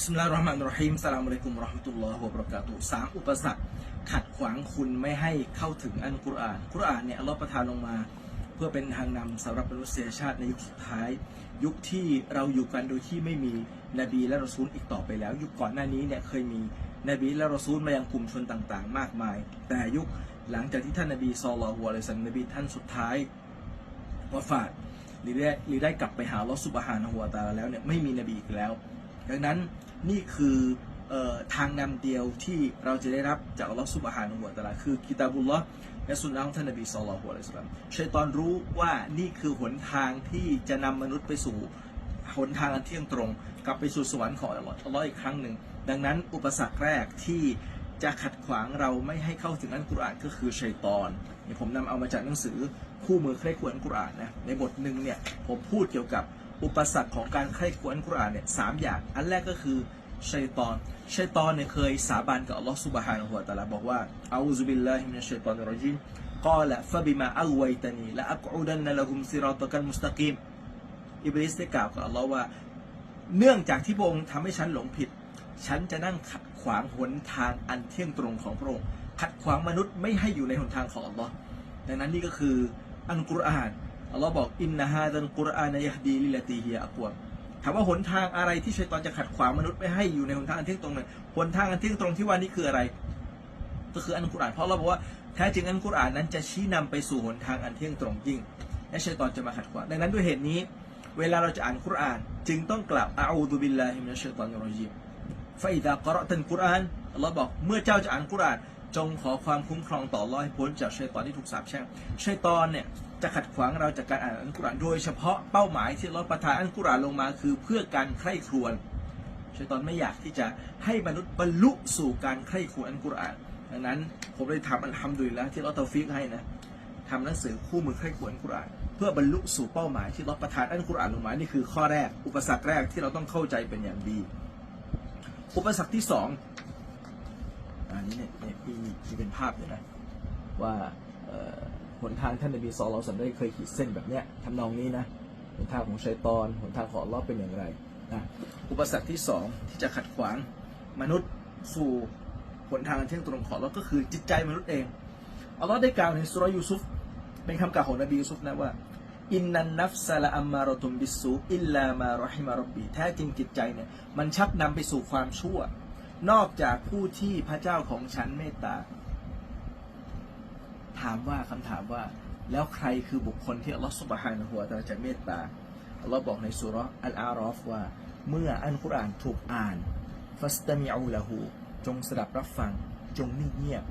บิสมิลลาฮิรเราะห์มานิรเราะฮีมสลามอะลัยกุมเราะห์มะตุลลอฮ์วะบะเราะกาตุฮ์สามอุปสรรคขัดขวางคุณไม่ให้เข้าถึงอันกุรอาน กุรอานเนี่ยอัลลอฮ์ประทานลงมา เพื่อเป็นทางนำสำหรับมนุษยชาติในยุคสุดท้าย ยุคที่เราอยู่กันโดยที่ไม่มีนบีและรอซูลอีกต่อไปแล้ว ยุคก่อนหน้านี้เนี่ยเคยมีนบีและรอซูลมายังกลุ่มชนต่างๆ มากมาย แต่ยุคหลังจากที่ท่านนบีซอลลัลลอฮุอะลัยฮิวะซัลลัมนบีท่านสุดท้ายวาฟาดหรือได้หรือได้กลับไปหาลอสุบฮานะฮูวะตาแล้วเนี่ยไม่มีนบีอีกแล้ว ดังนั้นนี่คือออทางนำเดียวที่เราจะได้รับจากอัลลอฮ์สุบฮานะฮูวะตะลาคือกิตาบุลลอฮ์และสุนนะของท่านนบีศ็อลลัลลอฮุอะลัยฮิวะซัลลัมชัยตอนรู้ว่านี่คือหนทางที่จะนำมนุษย์ไปสู่หนทางอันเที่ยงตรง กลับไปสู่สวรรค์ของอัลลอฮ์อัลลอฮ์อีกครั้งหนึ่ง ดังนั้นอุปสรรคแรกที่จะขัดขวางเราไม่ให้เข้าถึงอันกุรอานก็คือชัยตอนผมนำเอามาจากหนังสือคู่มือใคร่ควรอันกุรอานนะในบทหนึ่งเนี่ยผมพูดเกี่ยวกับ อุปสรรคของการใคร่ควรอันกุรอานเนี่ยสามอย่าง อันแรกก็คือชัยตอนชัยตอนเนี่ยเคยสาบานกับอัลลอฮ์ซุบฮานะฮูวะตาลาบอกว่าอาอูซุบิลลาฮิมินัชชัยตอนิรเราะญีมกาละฟะบิมาอักวัยตานีละอักอุดันนะละฮุมซิรอตกันมุสตะกีมอิบลิสได้กล่าวกับอัลลอฮ์ว่า เนื่องจากที่พระองค์ทำให้ฉันหลงผิด ฉันจะนั่งขัดขวางหนทางอันเที่ยงตรงของพระองค์ขัดขวางมนุษย์ไม่ให้อยู่ในหนทางของอัลลอฮ์ดังนั้นนี่ก็คืออันกุรอาน อัลลอฮ์บอกอินนะฮาดันกุรอานยะดีลิลตีฮียอักวมถามว่าหนทางอะไรที่ชัยตอนจะขัดขวางมนุษย์ไม่ให้อยู่ในหนทางอันเที่ยงตรงนั้นหนทางอันเที่ยงตรงที่ว่านี่คืออะไร ก็คืออันกุรอานเพราะเราบอกว่าแท้จริงอันกุรอานนั้นจะชี้นำไปสู่หนทางอันเที่ยงตรงยิ่งและชัยตอนจะมาขัดขวางดังนั้นด้วยเหตุนี้ เวลาเราจะอ่านกุรอาน จึงต้องกล่าวอาอูดุบิลลาฮิมินัชชัยตอนิรเราะญีมฟาอิดะกะราะตันกุรอานอัลลอฮ์บอกเมื่อเจ้าจะอ่านกุรอานจงขอความคุ้มครองต่ออัลลอฮ์ให้พ้นจากชัยตอนที่ถูกสาปแช่งชัยตอนเนี่ย จะขัดขวางเราจากการอ่านอัลกุรอานโดยเฉพาะเป้าหมายที่ลลอฮ์ประทานอัลกุรอานลงมาคือเพื่อการใคร่ครวญชัยตอนไม่อยากที่จะให้มนุษย์บรรลุสู่การใคร่ครวญอัลกุรอานดังนั้นผมได้ทำอัลฮัมดุลิลละที่อัลอฮ์เตาฟิกให้นะทำหนังสือคู่มือใคร่ครวญอัลกุรอานเพื่อบรรลุสู่เป้าหมายที่ลลอฮ์ประทานอัลกุรอานลงมานี่คือข้อแรก อุปสรรคแรกที่เราต้องเข้าใจเป็นอย่างดี อุปสรรคที่สองอันนี้เนี่ยเนี่ยมีมีเป็นภาพเลยนะว่าเอ่อ หนทางท่านนบีซอลเราสัมได้เคยขีดเส้นแบบเนี้ยทำนองนี้นะหนทางของชัยตอนหนทางของอัลอเป็นอย่างไรนะอุปสรรคที่สองที่จะขัดขวางมนุษย์สู่หนทางเที่ยงตรงของอัลอก็คือจิตใจมนุษย์เองอัลลอฮ์ได้กล่าวในสุรยูซุฟเป็นคำกล่าวของนบียูซุฟนะว่าอินนันนัฟซาละอัมมารตุมบิสูอิลลามารอฮิมารบบีแท้จริงจิตใจเนี่ยมันชักนำไปสู่ความชั่ว นอกจากผู้ที่พระเจ้าของฉันเมตตา ถามว่าคำถามว่า แล้วใครคือบุคคลที่อัลลอฮฺสุบฮานะฮูวะตะอาจะเมตตาอัลลอฮ์บอกในสุรอัลอารอฟว่า เมื่ออัลกุรอานถูกอ่านฟัสตามิอูละหูจงสดับรับฟัง จงนิ่งเงียบ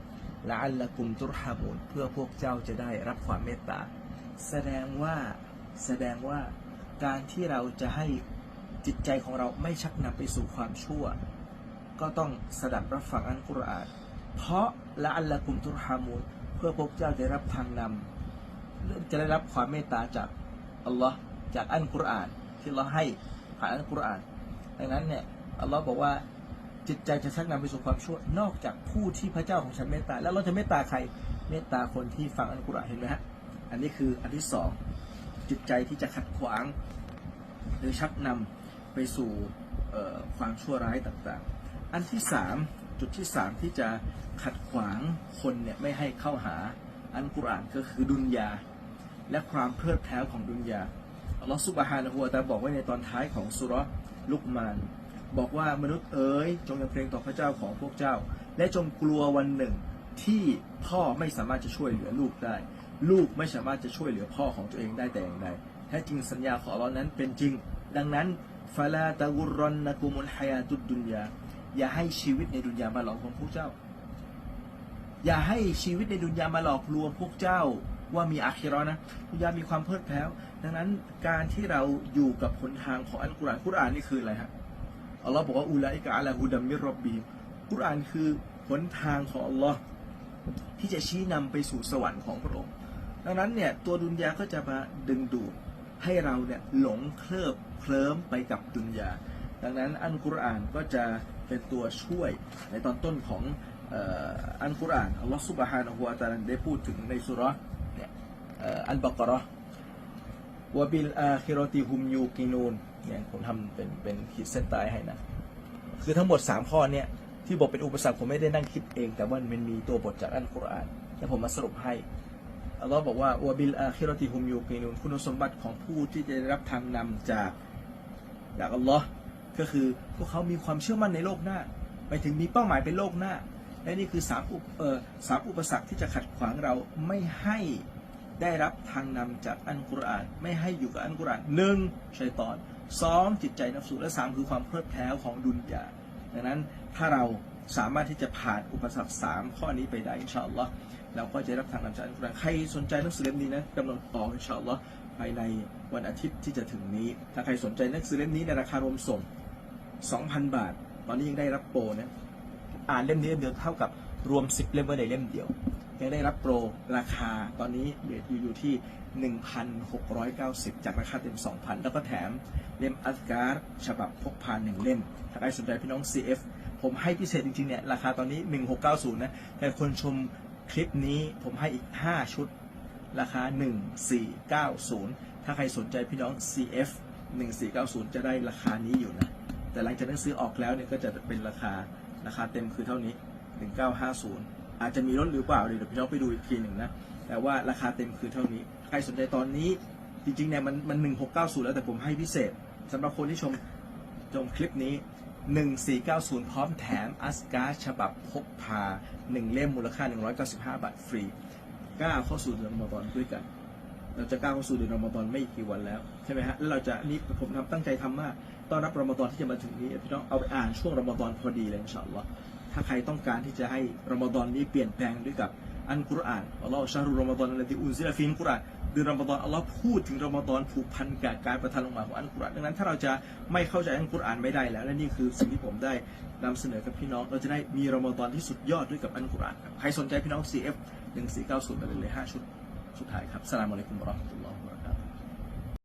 ละอัลละกุมตุรฮามูนเพื่อพวกเจ้าจะได้รับความเมตตา แสดงว่าแสดงว่าการที่เราจะให้จิตใจของเราไม่ชักนำไปสู่ความชั่ว ก็ต้องสดับรับฟังอัลกุรอาน เพราะละอัลละกุมตุรฮามูน เพื่อพวกเจ้าจะได้รับทางนำจะได้รับความเมตตาจากอัลลอฮ์จากอัลกุรอาน ที่เราให้ผ่านอัลกุรอาน ดังนั้นเนี่ยอัลลอฮ์บอกว่าจิตใจจะชักนำไปสู่ความชั่วนอกจากผู้ที่พระเจ้าของฉันเมตตา แล้วเราจะเมตตาใครเมตตาคนที่ฟังอัลกุรอานเห็นไหมฮะอันนี้คืออันที่สองจิตใจที่จะขัดขวาง หรือชักนำไปสู่ความชั่วร้ายต่างๆ อันที่สาม จุดที่สามที่จะขัดขวางคนเนี่ยไม่ให้เข้าหาอันกุรอานก็คือดุนยา และความเพลิดเพลินของดุนยาอัลลอฮฺซุบฮานะฮูวะตาบอกไว้ในตอนท้ายของสุร์ลุกมาน บอกว่ามนุษย์เอ๋ยจงยำเกรงต่อพระเจ้าของพวกเจ้า และจงกลัววันหนึ่งที่พ่อไม่สามารถจะช่วยเหลือลูกได้ ลูกไม่สามารถจะช่วยเหลือพ่อของตัวเองได้แต่อย่างใดแท้จริงสัญญาของอัลลอฮ์นั้นเป็นจริง ดังนั้นฟาลาตะกุรรอนนะกุมุลฮายาตุดดุนยา อย่าให้ชีวิตในดุนยามาหลอกลวงพวกเจ้า อย่าให้ชีวิตในดุนยามาหลอกลวงพวกเจ้าว่ามีอาคิเราะห์นะดุนยามีความเพลิดเพลินดังนั้นการที่เราอยู่กับหนทางของอัลกุรอานกุรอานนี่คืออะไรฮะอัลลอฮ์บอกว่าอุลัยกะอัลฮูดัมมิรบบีกุรอานคือหนทางของอัลลอฮ์ที่จะชี้นำไปสู่สวรรค์ของพระองค์ดังนั้นเนี่ยตัวดุนยาก็จะมาดึงดูดให้เราเนี่ยหลงเคลิบเคลิ้มไปกับดุนยา ดังนั้นอันกุรอานก็จะเป็นตัวช่วยในตอนต้นของอันกุรอานอัลลอฮฺซุบฮานะฮูวะตาลาได้พูดถึงในสุราะเนี่ยเอ่ออัลบากราะห์วะบิลอาคิรติฮุมยูกินูนเนี่ยผมทำเป็นเป็นขีดเส้นใต้ให้นะ คือทั้งหมด 3 ข้อเนี่ยที่บอกเป็นอุปสรรคผมไม่ได้นั่งคิดเอง แต่ว่ามันมีตัวบทจากอัลกุรอานแล้วผมมาสรุปให้อัลลอฮ์บอกว่าวะบิลอาคิรติฮุมยูกีนุนคุณสมบัติของผู้ที่จะได้รับทางนำจากจากอัลลอฮ์ ก็คือพวกเขามีความเชื่อมั่นในโลกหน้าไปถึงมีเป้าหมายเป็นโลกหน้า และนี่คือสามอุปเออสามอุปสรรคที่จะขัดขวางเราไม่ให้ได้รับทางนำจากอัลกุรอานไม่ให้อยู่กับอัลกุรอานหนึ่งชัยตอนสองจิตใจนับสูและสามคือความเพลิดเพลินของดุนยาดังนั้นถ้าเราสามารถที่จะผ่านอุปสรรคสามข้อนี้ไปได้อินชาอัลลอฮ์เราก็จะได้รับทางนำจากอัลกุรอานใครสนใจหนังสือเล่มนี้นะกำลังออกอินชาอัลลอฮ์ภายในวันอาทิตย์ที่จะถึงนี้ ถ้าใครสนใจหนังสือเล่มนี้ในราคารวมส่ง 2,000 บาท ตอนนี้ยังได้รับโปรนะ อ่านเล่มนี้เล่มเดียวเท่ากับรวม 10 เล่มไว้ในเล่มเดียว ยังได้รับโปรราคาตอนนี้เหลือยู่อยู่ที่ 1,690 จากราคาเต็ม 2,000 แล้วก็แถมเล่มอัลการ์ฉบับพกพาหนึ่งเล่ม ถ้าใครสนใจพี่น้อง CF ผมให้พิเศษจริงๆเนี่ยราคาตอนนี้ 1690 นะ แต่คนชมคลิปนี้ผมให้อีก 5 ชุด ราคา 1490 ถ้าใครสนใจพี่น้อง CF 1490 จะได้ราคานี้อยู่นะ แต่หลังจากหนังสือออกแล้วเนี่ยก็จะเป็นราคาราคาเต็มคือเท่านี้ 1950 อาจจะมีลดหรือเปล่าเดี๋ยวพี่น้องไปดูอีกทีหนึ่งนะแต่ว่าราคาเต็มคือเท่านี้ ใครสนใจตอนนี้จริงๆเนี่ยมันมัน 1690 แล้วแต่ผมให้พิเศษสำหรับคนที่ชมชมคลิปนี้ 1490 พร้อมแถมอัสการ์ฉบับพกพา 1 เล่มมูลค่า 195 บาทฟรีก้าวเข้าสู่เดือนรอมฎอนด้วยกัน เราจะก้าวเข้าสู่เดือนรอมฎอนไม่กี่วันแล้วใช่ไหมฮะแล้วเราจะนี่ผมทำตั้งใจทำมากต้อนรับรอมฎอนที่จะมาถึงนี้พี่น้องเอาไปอ่านช่วงรอมฎอนพอดีเลยอินชาอัลลอฮ์ถ้าใครต้องการที่จะให้รอมฎอนนี้เปลี่ยนแปลงด้วยกับอันกุรอานอัลลอฮ์ชารุรอมฎอนอะที่อุนซิลฟินกุรอานเดือนรอมฎอนอัลลอฮ์พูดถึงรอมฎอนผูกพันกับการประทานลงมาของอันกุรอานดังนั้นถ้าเราจะไม่เข้าใจอันกุรอานไม่ได้แล้วและนี่คือสิ่งที่ผมได้นำเสนอกับพี่น้องเราจะได้มีรอมฎอนที่สุดยอดด้วยกับอันกุรอานครับใครสนใจพี่น้อง CF 1490มาเลยเลย5ชุด สุดท้ายครับสลามอะลัยกุมรอฮ์ตุลลอฮ์วะบะเราะกาตุฮ์